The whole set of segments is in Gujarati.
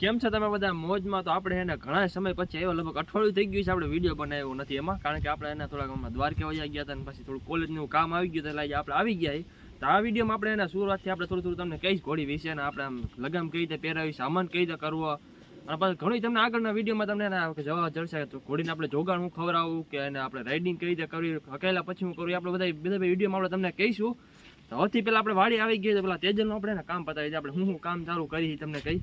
કેમ છે તમે બધા? મોજમાં તો આપણે એને ઘણા સમય પછી આવ્યો. લગભગ અઠવાડિયું થઈ ગયું છે આપણે વીડિયો બનાવ્યો નથી એમાં. કારણ કે આપણે એને થોડાક હમણાં દ્વારકા વયા ગયા હતા અને પછી થોડું કોલેજનું કામ આવી ગયું એટલે આપણે આવી ગયા તો આ વિડીયોમાં આપણે એના શરૂઆતથી આપણે થોડું થોડું તમને કહીશ ઘોડી વિશે અને આપણે આમ લગામ કઈ રીતે પહેરાવી, સામાન કઈ રીતે કરવો. અને પછી ઘણી તમને આગળના વિડીયોમાં તમને એના જવા જડશે ઘોડીને આપણે જોગાણ હું ખવડાવું કે એને આપણે રાઇડિંગ કઈ રીતે કરવી, હકેલા પછી હું કરું આપણે બધા બધા વિડીયોમાં આપણે તમને કહીશું. તો સૌથી પહેલાં આપણે વાડી આવી ગઈ તો પેલા તેજલનું આપણે કામ પતાવી આપણે હું શું કામ ચાલુ કરી તમને કહી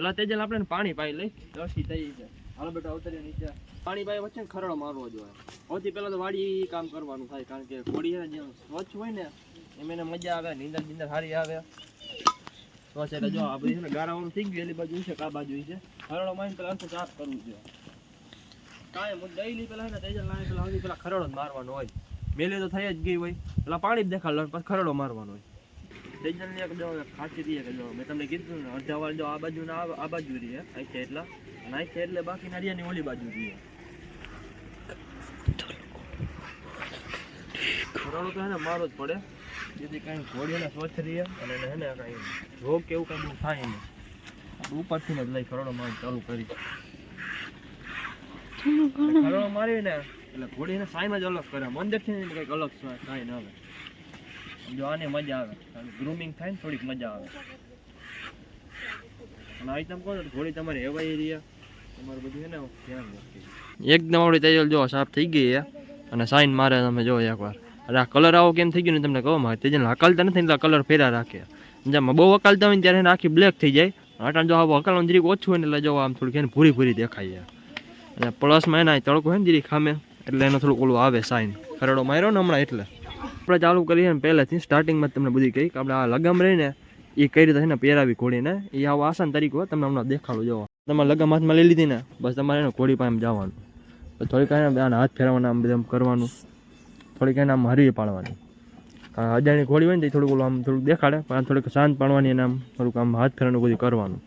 પેલા તેજલ આપણે પાણી પાઈ લઈ. દોશી થઈ છે. હાલો બેટા ઉતરી નીચે. પાણી પાઈ વચ્ચે ખરડો મારવો જોઈએ. સૌથી પહેલાં તો વાડી કામ કરવાનું થાય, કારણ કે ઘોડી છે જેમ સ્વચ્છ હોય ને, એમ એને મજા આવે, નીંદર નીંદર સારી આવે. સ્વચ્છ એટલે જો આ બધી છે ને ગારાવાનું થઈ ગયું એલી બાજુ છે કા બાજુ છે. ખરડો મારીને પેલા આખું સાફ કરવું જોઈએ. કાંઈ હું ડેલી પેલા છે ને, તેજલ લાવે, પેલા હજી પેલા ખરડો જ મારવાનો હોય. મેલે તો થઈ જ ગઈ હોય. પેલા પાણી જ દેખાડો પછી ખરડો મારવાનો હોય. તેજલની એક જો ખાસી રહી કે જો. મેં તમને કીધું ને અડધા વાર જો આ બાજુ ને આ બાજુ રહી છે એટલા. અને છે એટલે બાકી નારિયાની ઓલી બાજુ રહી ખરડો તો હે ને મારો જ પડે. જેથી કાંઈ ઘોડીને સ્વચ્છ રહીએ અને એને હે ને કાંઈ રોગ કે એવું કાંઈ બહુ થાય નહીં. ઉપરથી જ લઈ ખરડો મારવાનું ચાલુ કરી. ખરડો મારી ને એટલે ઘોડીને સાઈન જ અલગ કરે મંદિરથી ને કંઈક અલગ સાઈન આવે જો મજા આવે. ગ્રુમિંગ થાય ને થોડીક મજા આવે. અને આવી તમે કહો તો ઘોડી તમારી હેવાઈ રહ્યા. તમારું બધું છે ને ધ્યાન રાખી એકદમ આપણી તેજલ જો સાફ થઈ ગઈ અને સાઈન મારે તમે જો એકવાર. અરે આ કલર આવો કેમ થઈ ગયો ને તમને કહો? મારે તેજલ હકાલતા નથી એટલે કલર ફેરા રાખે. જેમાં બહુ હકાલતા હોય ત્યારે આખી બ્લેક થઈ જાય. અટાણ જો આવો હકાલવાનું જરીક ઓછું હોય ને એટલે જો આમ થોડીક એને ભૂરી ભૂરી દેખાય અને પ્લસમાં એના તડકો હોય ને જરીક ખામે એટલે એનો થોડુંક ઓલું આવે સાઈન ખરડો માર્યો ને હમણાં એટલે. આપણે ચાલુ કરીએ ને પહેલેથી સ્ટાર્ટિંગમાં તમને બધી કહી કે આપણે આ લગામ રહીને એ કઈ રીતે છે ને પહેરાવી ઘોડીને, એ આવો આસાન તરીકો હોય તમને હમણાં દેખાડું જોવો તમારે લગામ હાથમાં લઈ લીધી ને, બસ તમારે એને ઘોડી પાસે જવાનું. થોડીક એને હાથ ફેરવાના આમ બધું કરવાનું. થોડીક એને આમ હરી પાડવાની. અજાણી ઘોડી હોય ને તે થોડુંક આમ થોડુંક દેખાડે, પણ થોડીક શાંત પાડવાની અને આમ થોડુંક આમ હાથ ફેરવાનું બધું કરવાનું.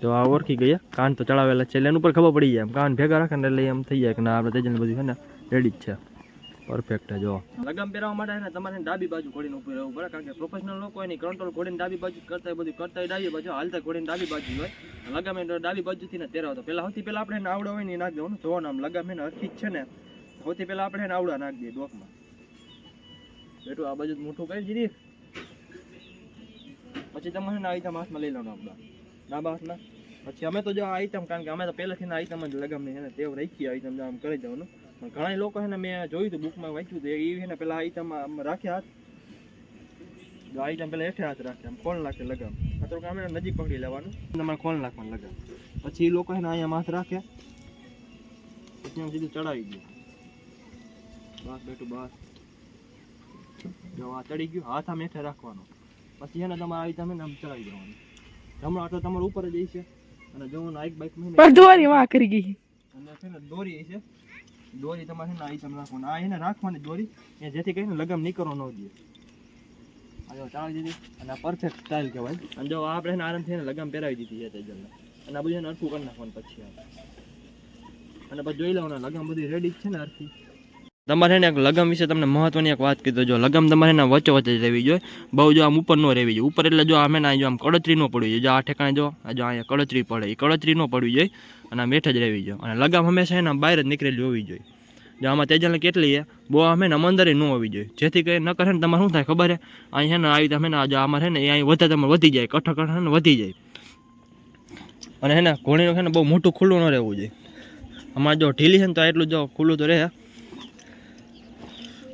તો આ ઓળખી ગયા કાન તો ચડાવેલા છે, એટલે એનું ઉપર ખબર પડી જાય. કાન ભેગા રાખે ને એટલે એમ થઈ જાય કે ના, આપણે તેજને બધું છે ને રેડી જ છે. પરફેક્ટ જો. લગામ પહેરવા માટે ને તમારે ડાબી બાજુ ઘોડીને ઉપર રહેવું પડે, કારણ કે પ્રોફેશનલ લોકો એની કંટ્રોલ ઘોડીને ડાબી બાજુ કરતા બધું કરતા ડાબી બાજુ હાલતા ઘોડીને ડાબી બાજુ હોય. લગામ એને ડાબી બાજુથી ને તેરાવતો. પહેલા સૌથી પહેલા આપણે એને આવડો હોય ને નાખી દેવાનું. જોવાનું આમ લગામ એને હરખી છે ને, સૌથી પહેલા આપણે એને આવડા નાખી દઈએ ડોકમાં. બેટું, આ બાજુ મોટું કરી દીધી. પછી તમારે આઈટમ હાથમાં લઈ લેવાનું આપણા ડાબા હાથમાં. પછી અમે તો જો આઈટમ કારણ કે અમે તો પહેલેથી આઈટમ જ લગામની એને ટેવ રાખી આઈટમ આમ કરી દેવાનું પણ ઘણા લોકો છે ને મેં જોયું હતું બુકમાં વાંચ્યું હતું, એ છે ને પેલા આઈટમ રાખ્યા હાથ. આઈટમ પેલા હેઠે હાથ રાખ્યા આમ કોણ લાગે લગામ. તો અમે નજીક પકડી લેવાનું. તમારે કોણ લાગવાનું લગામ. પછી એ લોકો છે ને અહીંયા હાથ રાખે. પછી આમ સીધું ચડાવી દે. બસ બેટું બસ. જો આ ચડી ગયું, હાથ આમ હેઠે રાખવાનો. પછી એને તમારે આવી તમે આમ ચડાવી દેવાનું. હમણાં તો તમારું ઉપર જ છે અને જો નાઈક બાઈકમાં પણ દોરી માં કરી ગઈ. અને છે ને દોરી છે. દોરી તમારે છે ને આઈટમ રાખવાની. આ એને રાખવાની દોરી. એ જેથી કરીને લગામ નીકળો ન દે. આ જો ચાલી દીધી. અને આ પરફેક્ટ સ્ટાઇલ કહેવાય. અને જો આપણે એને ને આરામથી લગમ પહેરાવી દીધી છે તેજલને. અને આ બધું એને અરખું કરી નાખવાનું પછી. અને પછી જોઈ લેવાનું લગમ બધી રેડી જ છે ને અરખી તમારે છે ને એક લગમ વિશે તમને મહત્વની એક વાત કીધો, જો લગમ તમારે એના વચ્ચે વચ્ચે જ રહેવી જોઈએ, બહુ જો આમ ઉપર ન રહેવી જોઈએ. ઉપર એટલે જો આમે ના જો આમ કડતરી ન પડવી જોઈએ. જો આ ઠેકાણે જો, આ જો અહીંયા કડતરી પડે એ કડતરી ન પડવી જોઈએ અને આમ હેઠ જ રહેવી જોઈએ. અને લગામ હંમેશા એના બહાર જ નીકળેલી હોવી જોઈએ. જો આમાં તેજલને કેટલી છે, બહુ અમે ને અંદર ન હોવી જોઈએ. જેથી કરી ન કરે ને તમારે શું થાય ખબર છે? અહીં છે ને આવી તમે ને જો આમાં ને એ અહીં વધે તમારે વધી જાય કઠ કઠ ને વધી જાય. અને એને ઘોડીનું છે ને બહુ મોટું ખુલ્લું ન રહેવું જોઈએ. આમાં જો ઢીલી છે ને તો એટલું જો ખુલ્લું તો રહે.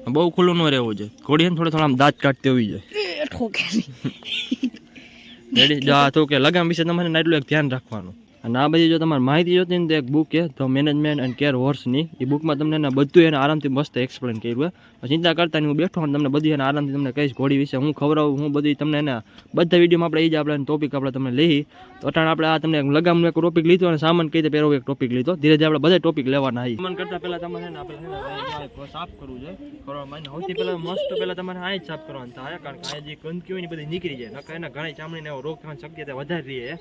બહુ ખુલ્લું ન રહેવું જોઈએ. ઘોડી છે ને થોડો થોડા આમ દાંત કાઢતી હોવી જોઈએ. રેડી? તો કે લગામ વિશે તમારે એટલું એક ધ્યાન રાખવાનું. અને આ બધી જો તમારે માહિતી જોતી ને તો એક બુક છે તો મેનેજમેન્ટ એન્ડ કેર હોર્સની એ બુકમાં તમને એને બધું એને આરામથી મસ્ત એક્સપ્લેન કર્યું છે ચિંતા કરતા હું બેઠો અને તમને બધી એને આરામથી તમને કહીશ ઘોડી વિશે. હું ખવડાવું, હું બધી તમને એના બધા વિડીયોમાં આપણે એ જ આપણે ટોપિક આપણે તમને લઈ. તો અટાણ આપણે આ તમને લગામનું એક ટોપિક લીધો અને સામાન કઈ રીતે પહેરવો એક ટોપિક લીધો. ધીરે ધીરે આપણે બધા ટોપિક લેવાના આવી સામાન કરતા પહેલાં તમારે આપણે સાફ કરવું જોઈએ કરવા માંડ સૌથી પહેલાં મસ્ત પહેલાં તમારે આ જ સાફ કરવાનું થાય, કારણ કે આ જે ગંદકી હોય ને બધી નીકળી જાય નકા એના ઘણી ચામડીને એવો રોગ થવાની શક્યતા વધારે રહે.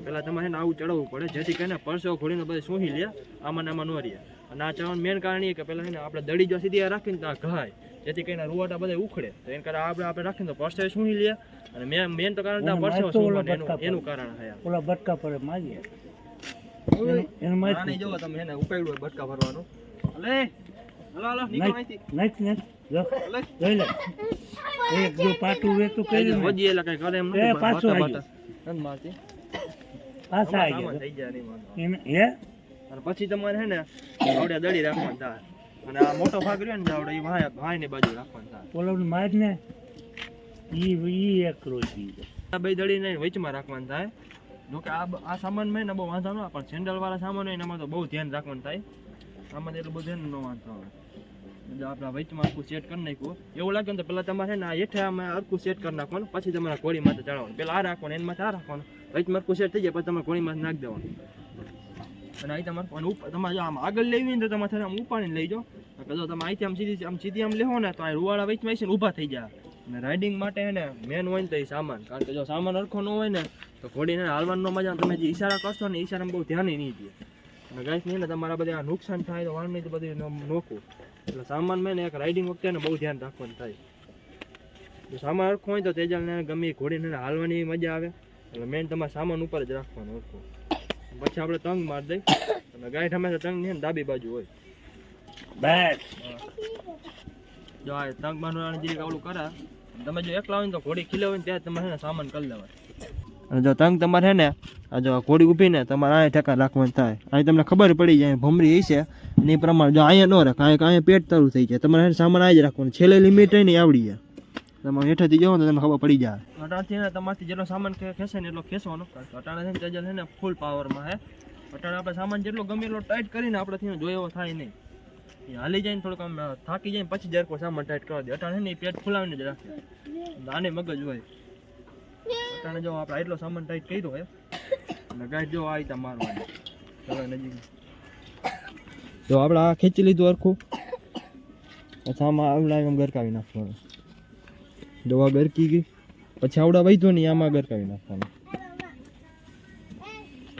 તો પહેલા તમારે એને આવું ચડવું પડે. જેથી કરીને પરસેવો ખોલીને બધે સૂહી લે આમાં આમાં ન રહે. અને આ ચડવાનું મેન કારણ એ કે પેલા એને આપણે દડી જો સીધી રાખીને ત્યાં ઘાય. જેથી કરીને રૂવાટા બધા ઉખડે. તો એને કારણે આપણે આપણે રાખીને તો પરસે શું લે. અને મેન મેન તો કારણ ત્યાં પરસેવો મારતો એનું એનું કારણ છે ઓલા બટકા પર માગીએ એનું- આ જોવો તમે એને ઉપાડ્યું હોય બટકા ભરવાનું. લે હલો હલો નીકળો અહીંથી. નથી નથી જો. લે લે. એક જો પાટું વેતું કર્યું ને. હજી એટલે કઈ કરે એમ નથી પાછું આવી મારતી. પાછા આવી ગયા હે? અને પછી તમારે છે ને આવડે દડી રાખવાનું થાય અને આ મોટો ભાગ રહ્યો ને આવડે એ ભાઈ ભાઈ બાજુ રાખવાનું થાય પોલો માર ને ઈ ઈ એક રોજી આ બે દડી ને વચમાં રાખવાનું થાય જોકે આ આ સામાનમાં ને બહુ વાંધો ન પણ સેન્ડલ વાળા સામાન હોય ને એમાં તો બહુ ધ્યાન રાખવાનું થાય આમાં એટલું બધું ધ્યાન ન વાંધો આવે. આપણા વચમાં આખું સેટ કરી નાખ્યું. એવું લાગે ને તો પેલા તમારે ને આ હેઠે આમાં આખું સેટ કરી નાખવાનું, પછી તમારે ઘોડી માથે ચડાવવાનું. પેલા આ રાખવાનું, એના માથે આ રાખવાનું. વચમાં આખું સેટ થઈ જાય, પછી તમારે કોળી માથે નાખી દેવાનું. અને અહીં તમારે અને ઉપર તમારે આમ આગળ લેવી ને તો તમારે આમ ઉપાડીને લઈ જાઓ. જો તમે અહીંથી આમ સીધી આમ સીધી આમ લેવો ને તો આ રૂવાળા વચમાં છે ઊભા થઈ જાય. અને રાઇડિંગ માટે છે ને મેન હોય ને તો એ સામાન. કારણ કે જો સામાન હરખો ન હોય ને તો ઘોડીને હાલવાનો મજા તમે જે ઈશારા કરશો ને ઈશારામાં બહુ ધ્યાન નહીં દે. અને ગાઈસ, નહીં ને તમારા બધા નુકસાન થાય તો વાળની તો બધું નોખું. એટલે સામાન મેં એક રાઇડિંગ વખતે ને બહુ ધ્યાન રાખવાનું થાય. સામાન હરખો હોય તો તેજલને ગમે ઘોડીને હાલવાની મજા આવે. એટલે મેન તમારે સામાન ઉપર જ રાખવાનું હરખો. પછી આપણે તંગ માર દઈ. અને ગાઈડ હંમેશા તંગ ને ડાબી બાજુ હોય. બસ. જો આ તંગ બાંધવાની જે ઓલું કરે તમે જો એકલા હોય તો ઘોડી ખીલે હોય ને ત્યારે તમારે સામાન કરી લેવાય અને જો તંગ તમારે છે ને, આ જો ઘોડી ઊભી ને તમારે અહીંયા ઠેકા રાખવાનું થાય. અહીં તમને ખબર પડી જાય ભમરી છે અને એ પ્રમાણે જો અહીંયા ન રાખે અહીંયા અહીંયા પેટ તરું થઈ જાય. તમારે સામાન આ જ રાખવાનું. છેલ્લે લિમિટ નહીં આવડી જાય. તમે હેઠેથી જાઓ ને તો તમને ખબર પડી જાય. અટાણથી તમારથી જેટલો સામાન ખેંચે ને એટલો ખેંચવાનો. અટાણા છે ને છે ને ફૂલ પાવરમાં હે. અટાણા આપણે સામાન જેટલો ગમે એટલો ટાઈટ કરીને આપણેથી જોયો એવો થાય નહીં. હાલી જાય ને થોડુંક આમ થાકી જાય પછી પછી કોઈ સામાન ટાઈટ કરવા દે. અટાણે ને પેટ ફૂલાવીને જ રાખે. આને મગજ હોય. અટાણે જો આપણે એટલો સામાન ટાઈટ કર્યો દો અને ગાય જો આ રીતે મારવાની. ચલો નજીક. તો આપણે આ ખેંચી લીધું હરખું. પછી આમાં આવડા એમ ગરકાવી નાખવાનું. આ ગરકી ગઈ. પછી આવડા વૈધો નહીં, આમાં ગરકાવી નાખવાનું.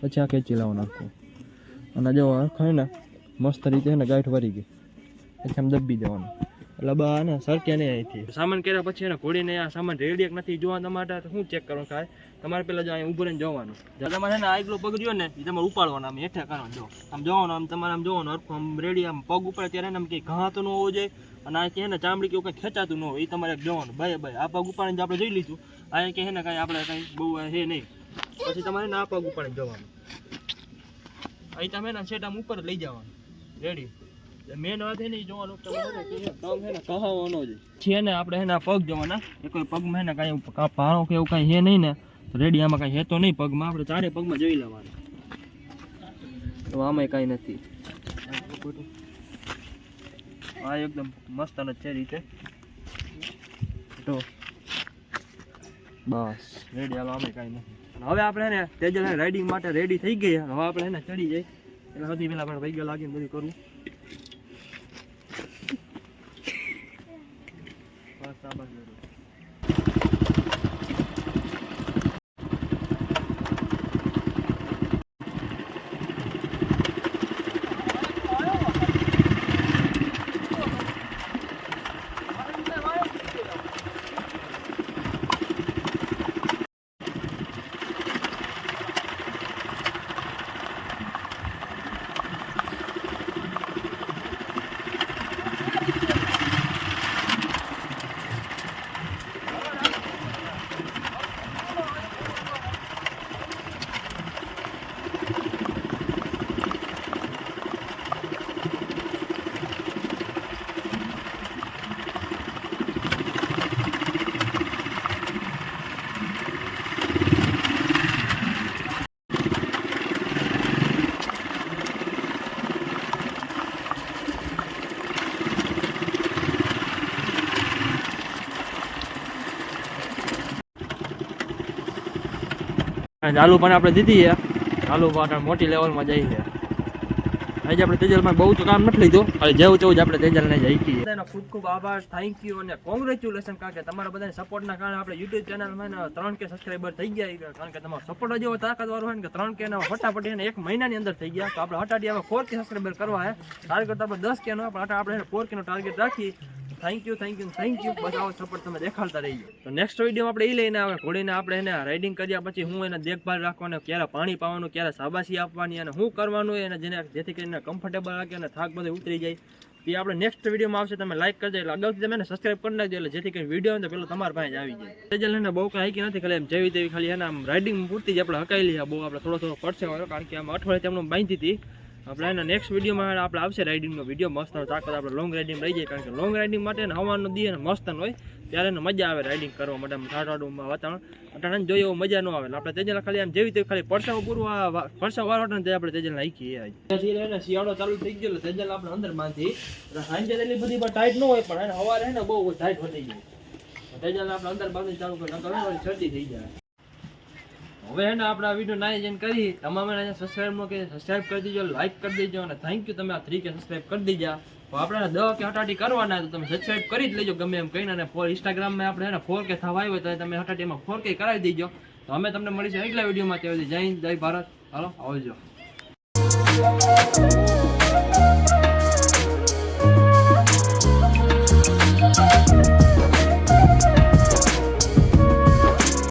પછી આ ખેંચી લાવો આખું અને જો હોય ને, મસ્ત રીતે ને ગાંઠ વરી ગઈ. પછી આમ દબી દેવાનું. એટલે બા ને સરકે નહીં અહીંથી સામાન કર્યા પછી એને ઘોડીને આ સામાન રેડી એક નથી જોવા તમારે શું ચેક કરવાનું થાય તમારે પેલા જો અહીં ઉભું રહીને જોવાનું. જો તમારે ને આગલો પગ રહ્યો ને એ તમારે ઉપાડવાનો આમ હેઠા કરવાનો જો. આમ જોવાનું, આમ તમારે આમ જોવાનું, હરખું આમ રેડી આમ પગ ઉપર ત્યારે આમ કંઈ ઘા તો ન હોવો જોઈએ, અને આ કે ને ચામડી કેવું કંઈ ખેંચાતું ન હોય એ તમારે જોવાનું. ભાઈ ભાઈ, આ પગ ઉપાડીને આપણે જોઈ લીધું આ કે ને કાંઈ આપણે કાંઈ બહુ હે નહીં. પછી તમારે ને આ પગ ઉપાડીને જવાનું. અહીં તમે ને સેટ આમ ઉપર લઈ જવાનું. રેડી મેન વાત જોવાનું ને પગ છે ને કહાવાનો જ. છે ને આપણે એના પગ જોવાના. એ કોઈ પગમાં એને કાંઈ કા- કે એવું કાંઈ હે નહીં ને તો રેડી આમાં કાંઈ હેતો નહીં પગમાં. આપણે ચારે પગમાં જોઈ લેવાનું. તો આમાંય કાંઈ નથી. આ એકદમ મસ્ત અને છે રીતે. તો બસ રેડી. હાલો આમે કાંઈ નથી. હવે આપણે ને તેજલ રાઇડિંગ માટે રેડી થઈ ગઈ હવે આપણે એને ચડી જાય એટલે સૌથી પહેલા આપણે વૈગા લાગીને બધું કરવું બસ આ આલુ પણ આપણે દીધી છે. આલુ પણ મોટી લેવલમાં જઈ છે. આજે આપણે તેજલમાં બહુ તો કામ નથી લીધું. અને જેવું તેવું જ આપણે તેજલને જઈ છીએ બધાનો ખૂબ ખૂબ આભાર. થેન્ક યુ અને કોંગ્રેચ્યુલેશન કારણ કે તમારા બધાની સપોર્ટના કારણે આપણે યુટ્યુબ ચેનલમાં ત્રણ કે સબસ્ક્રાઈબર થઈ ગયા કારણ કે તમારો સપોર્ટ જેવો તાકાતવાળો હોય ને કે ત્રણ કે ફટાફટ એને એક મહિનાની અંદર થઈ ગયા. તો આપણે હટાડી હવે ફોર કે સબસ્ક્રાઈબર કરવા હે ટાર્ગેટ આપણે દસ કે નો, પણ આપણે ફોર કે નો target rakhi thank you thank you thank you બસ આવો સપોર્ટ તમે દેખાડતા રહીજો. તો નેક્સ્ટ વીડિયો આપણે એ લઈને આવે, ઘોડીને આપણે એને રાઇડિંગ કર્યા પછી હું એને દેખભાળ રાખવાનું, ક્યારે પાણી પાવાનું, ક્યારે સાબાસી આપવાની અને શું કરવાનું એને જેને જેથી કરીને કમ્ફર્ટેબલ રાખે અને થાક બધો ઉતરી જાય. એ આપણે નેક્સ્ટ વિડીયોમાં આવશે, તમે લાઈક કરજો. એટલે અગાઉથી તમે સબસ્ક્રાઈબ કરી નાખજો, એટલે જેથી કરીને વીડિયો તો પેલો તમારા પાસે આવી જાય. તેજલ એને બહુ કાંઈ હાઈકી નથી, ખાલી એમ જેવી તેવી ખાલી એના આમ રાઇડિંગ પૂરતી જ આપણે હકાઈ લઈએ. બહુ આપણે થોડો થોડો પડશે કારણ કે આમ અઠવાડિયે તેમનું બાંધી હતી આપણે એના નેક્સ્ટ વિડીયોમાં આપણે આવશે રાઇડિંગનો વીડિયો મસ્ત તાકાત આપણે લોંગ રાઇડિંગ લઈ જઈએ, કારણ કે લોંગ રાઇડિંગ માટે હવાનો દી અને મસ્ત હોય, ત્યારે એને મજા આવે રાઇડિંગ કરવા માટે ઠાઠાડુમાં વાતાવરણ. અટાણે જોઈએ એવું મજા ન આવે. આપણે તેજલા ખાલી આમ જેવી તે ખાલી પરસાવ પૂરું પરસાવ વાળો ને તે આપણે તેજલ નાખીએ આજે. શિયાળો ચાલુ થઈ ગયો એટલે તેજલ આપણે અંદર બાંધી સાંજે એટલી બધી ટાઈટ ન હોય, પણ એને સવારે ને બહુ ટાઈટ વધી જાય. તેજલ આપણે અંદર બાંધી ચાલુ કરી નકર શરદી થઈ જાય. હવે એના આપણા વીડિયો નાઈ જઈને કરી. તમામે ને સબસ્ક્રાઇબ કે કરી દેજો લાઈક કરી દેજો અને થેન્ક યુ તમે આ થ્રી કે સબસ્ક્રાઇબ કરી દેજા તો આપણે દહ કે હટાટી કરવાના તો તમે સબસ્ક્રાઇબ કરી જ લેજો, ગમે એમ કહીને. અને ફોર ઇન્સ્ટાગ્રામમાં આપણે એને ફોર કે થવા આવ્યો તો તમે હટાટીમાં ફોર કે કરાવી દેજો. તો અમે તમને મળીશું એટલા વિડીયોમાં. ત્યાં જય જય ભારત. હાલો, આવજો.